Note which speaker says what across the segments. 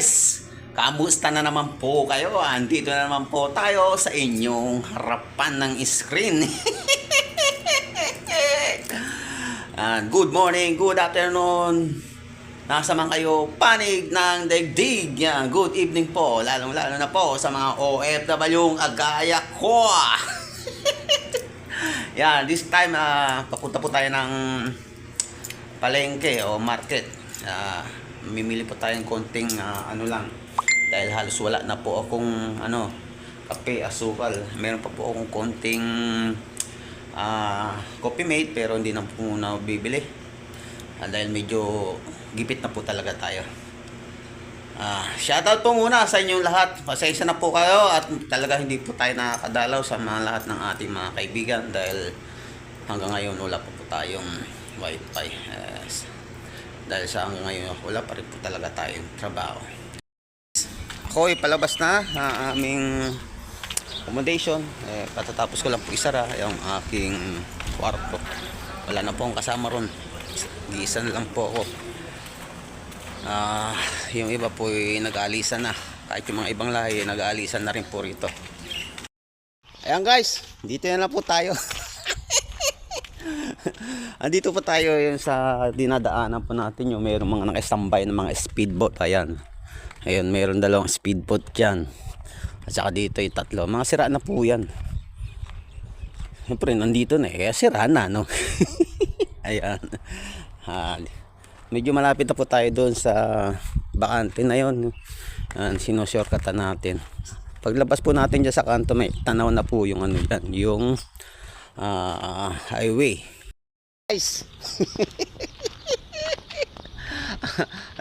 Speaker 1: Guys, kamusta na naman po kayo? Andito na naman po tayo sa inyong harapan ng screen. Ah, good morning, good afternoon. Nasa man kayo panig ng daigdig. Yan, good evening po. Lalong-lalo na po sa mga OFW agaya ko. Yan, this time ah, papunta po tayo ng palengke o market. Ah, mimili po tayong konting ah, ano lang dahil halos wala na po akong ano kape, asukal. Meron pa po akong konting ah coffee mate pero hindi na po muna bibili. Ah, dahil medyo gipit na po talaga tayo. Ah, shoutout po muna sa inyong lahat. Pasensya na po kayo at talaga hindi po tayo nakakadalaw sa mga lahat ng ating mga kaibigan dahil hanggang ngayon wala pa po tayong wifi. Yes. Dahil sa hanggang ngayon wala pa rin po talaga tayong trabaho. Ako ay palabas na ang aming accommodation. Eh, katatapos ko lang po isara yung aking kwarto. Wala na po akong kasama ron. Giisa na lang po ako. Ah, yung iba po ay nag-aalisan na. Kahit yung mga ibang lahi, nag-aalisan na rin po rito. Ayan guys, dito na lang po tayo. Andito po tayo yung sa dinadaanan po natin yung mayroong mga nakastambay ng mga speedboat. Ayan. Ayun, mayroong dalawang speedboat dyan. At saka dito yung tatlo. Mga sira na po yan. Siyempre, nandito na eh. Sira na, no? Ayan. Ah, medyo malapit na po tayo doon sa bakante na yon. Ayan, sinushortcutan natin. Paglabas po natin dyan sa kanto, may tanaw na po yung ano yan, yung ah, highway. Guys!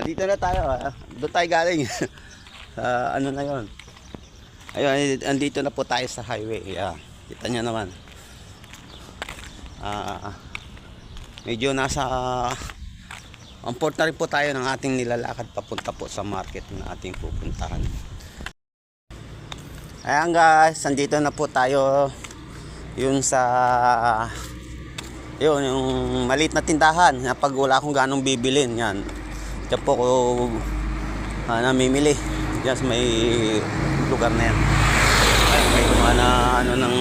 Speaker 1: Andito na tayo. ah. Doon tayo galing. Sa ano na yon. Ayun, andito na po tayo sa highway. Yeah. Kita niyo naman. Ah, medyo nasa port na rin po tayo ng ating nilalakad papunta po sa market na ating pupuntahan. Ayan guys, andito na po tayo yun sa yun, yung maliit na tindahan na pag wala akong ganong bibilin yan. Diyan po ko ah, namimili. Diyan sa may lugar na yan. Ay, may mga ano ng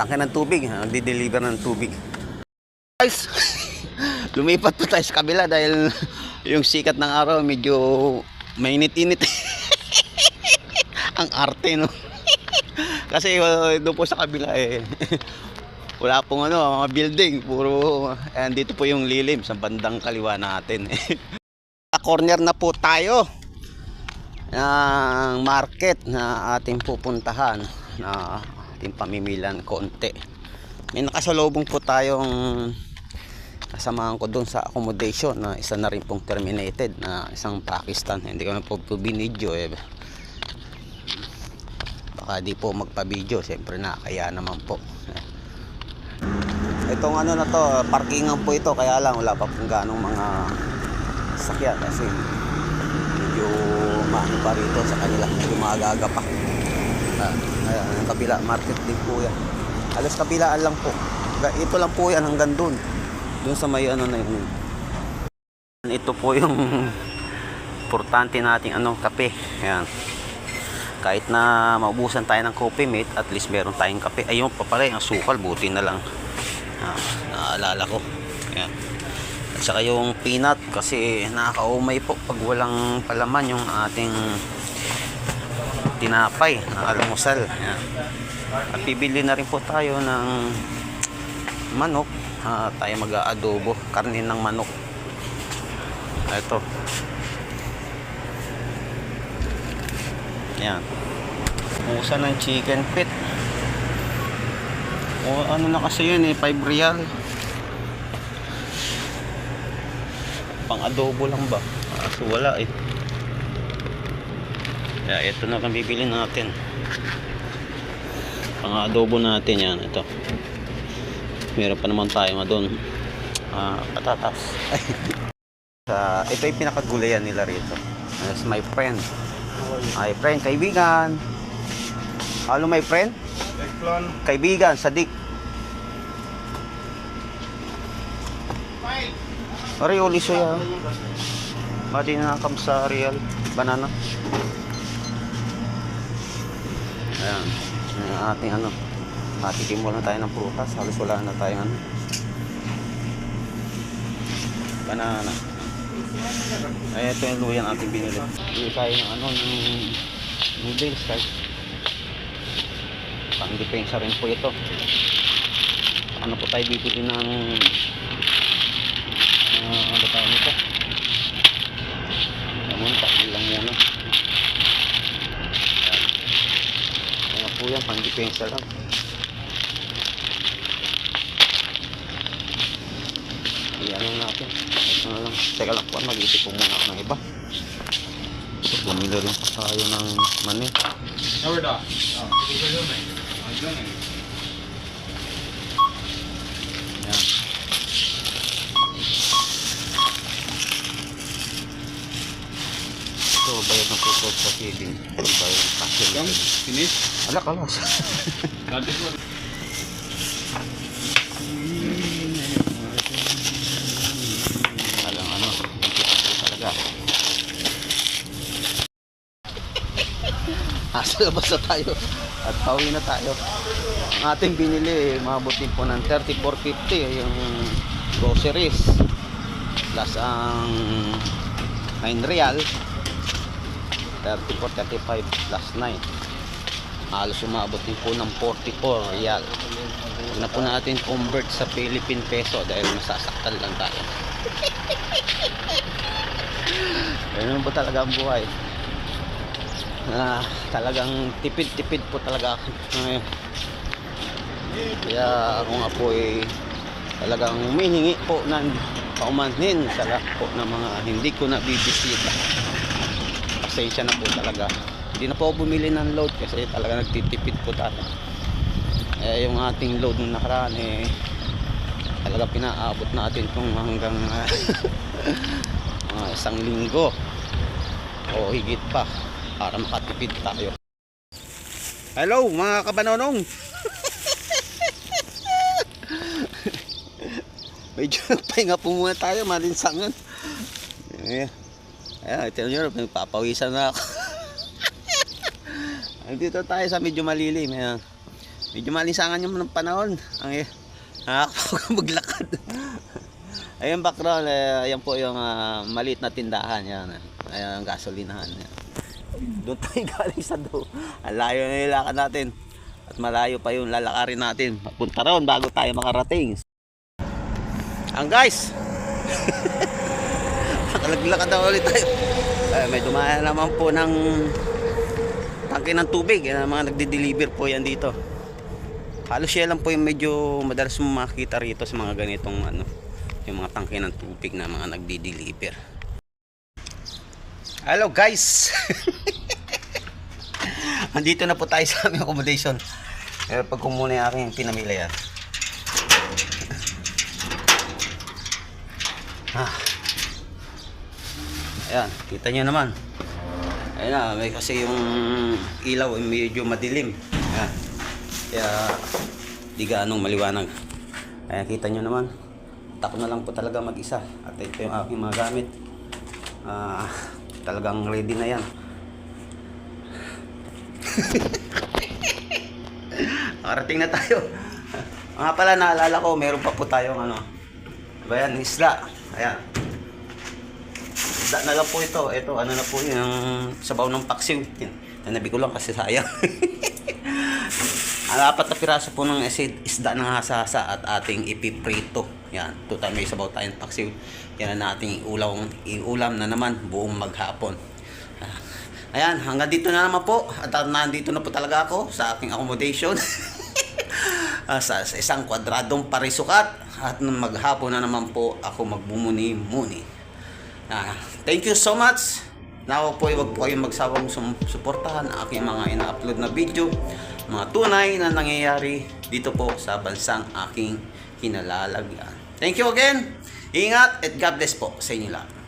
Speaker 1: tangke ng tubig. Nagdi-deliver ng tubig. Guys, lumipat po tayo sa kabila dahil yung sikat ng araw medyo mainit-init. Ang arte, no? Kasi uh, doon po sa kabila eh, wala pong ano, mga building, puro, eh, dito po yung lilim sa bandang kaliwa natin. Sa corner na po tayo ng market na ating pupuntahan na ating pamimilan konti. May nakasalubong po tayong kasamahan ko doon sa accommodation na isa na rin pong terminated na isang Pakistan. Hindi ko na po po binidyo eh. Baka di po magpa-video, siyempre na kaya naman po. Itong ano na to, parkingan po ito kaya lang wala pa pong ganong mga sakyan kasi medyo maano pa rito sa kanila, medyo maaga pa. Ah, ayan, ang kabila, market din po yan. Alas kabilaan lang po. Ito lang po yan hanggang doon. Doon sa may ano na yun. Ito po yung importante nating ano, kape. Ayan. Kahit na maubusan tayo ng coffee mate, at least meron tayong kape. Ayun pa pala, yung sukal, buti na lang. Ah, naalala ko. Ayan. At saka yung peanut kasi nakakaumay po pag walang palaman yung ating tinapay na almusal. Ayan. At bibili na rin po tayo ng manok. Ah, tayo mag-aadobo, karne ng manok. Ito. Ayan. Usa ng chicken pit. O ano na kasi yun eh, 5 real. Pang adobo lang ba? Kaso wala eh. Kaya ito na kang bibili natin. Pang adobo natin yan. Ito. Meron pa naman tayo nga doon. Ah, patatas. Sa, ito yung pinakagulayan nila rito. That's my friend. My friend, kaibigan. Hello my friend?
Speaker 2: Eggplant.
Speaker 1: Kaibigan, sadik. Ari, uli siya. Mati na kam sa real banana. Ayan. Yung ating ano. Matikim muna tayo ng prutas. Halos wala na tayong ano. Banana. Ay, ito yung luyan ating binili. Bili tayo ng ano, ng noodles guys. Pang depensa rin po ito. Ano po tayo bibili ng uh, ano tayo nito? Namun, takil lang muna. Mga po yan, pang depensa lang. Iyan lang natin. Ito lang. Teka lang po, mag-isip po muna ako ng iba. Bumili rin po tayo ng mani.
Speaker 2: Over da. Ja, det går
Speaker 1: Ayan. So, bayad ng puso sa feeding. Bayad ng passion.
Speaker 2: Kom, finish.
Speaker 1: Ala, kalas.
Speaker 2: Det går.
Speaker 1: Alang ano, talaga. Asa labas na tayo at pauwi na tayo. Ang ating binili, maabot din po ng 34.50 yung groceries. Plus ang 9 real. 34, 35 plus 9. Halos umabot din po ng 44 real. Huwag na po natin convert sa Philippine peso dahil masasaktan lang tayo. Ganun po talaga ang buhay. Ah, talagang tipid-tipid po talaga ngayon. Kaya ako nga po eh, talagang humihingi po ng paumanhin sa lahat po ng mga hindi ko na bibisita. Pasensya na po talaga. Hindi na po bumili ng load kasi talaga nagtitipid po tayo. Eh, yung ating load nung nakaraan eh, talaga pinaabot natin itong hanggang mga isang linggo o higit pa para makatipid tayo. Hello mga kabanonong! Medyo nagpahinga po muna tayo, malinsangan. Ayan, ito nyo, nagpapawisan na ako. Dito tayo sa medyo malilim. Ayan. Medyo malinsangan yung ng panahon. Ang nakakapag maglakad. Ayan background, eh, ayan po yung ah, maliit na tindahan. Yan, ayan ang gasolinahan. Yan. Doon tayo galing sa do. Ang layo na nilakad natin. At malayo pa yung lalakarin natin. Papunta ron bago tayo makarating. Ang guys! Nakaglakad na ulit tayo. Eh, may dumaya naman po ng tangke ng tubig. Yan, ang mga nagde-deliver po yan dito. Halos siya lang po yung medyo madalas makita rito sa mga ganitong ano, yung mga tangke ng tubig na mga nagde-deliver. Hello guys! Andito na po tayo sa aming accommodation. Eh, pag kumuna yung aking pinamili yan. Ah. Ayan, kita nyo naman. Ayan na, may kasi yung ilaw ay medyo madilim. Ayan. Kaya, di gaanong maliwanag. Ayan, kita nyo naman. Tako na lang po talaga mag-isa. At ito yung aking mga gamit. Ah, talagang ready na yan. Nakarating na tayo. Mga pala, naalala ko, meron pa po tayong ano. Ba yan, isla. Ayan. Isda na lang po ito. Ito, ano na po yung sabaw ng paksiw. Nanabi ko lang kasi sayang. Apat na piraso po ng is- isda ng hasasa at ating ipiprito. Yan. Tuta may sabaw tayong paksiw. Yan na nating iulaw, iulam na naman buong maghapon. Ah, Ayan, hanggang dito na naman po. At ah, nandito na po talaga ako sa aking accommodation. Ah, sa, sa isang kwadradong parisukat. At maghapon na naman po ako magbumuni-muni. Thank you so much. Now po, huwag po kayong magsawang sum- suportahan ang aking mga ina-upload na video. Mga tunay na nangyayari dito po sa bansang aking kinalalagyan. Thank you again. Ingat at God bless po sa inyo lahat.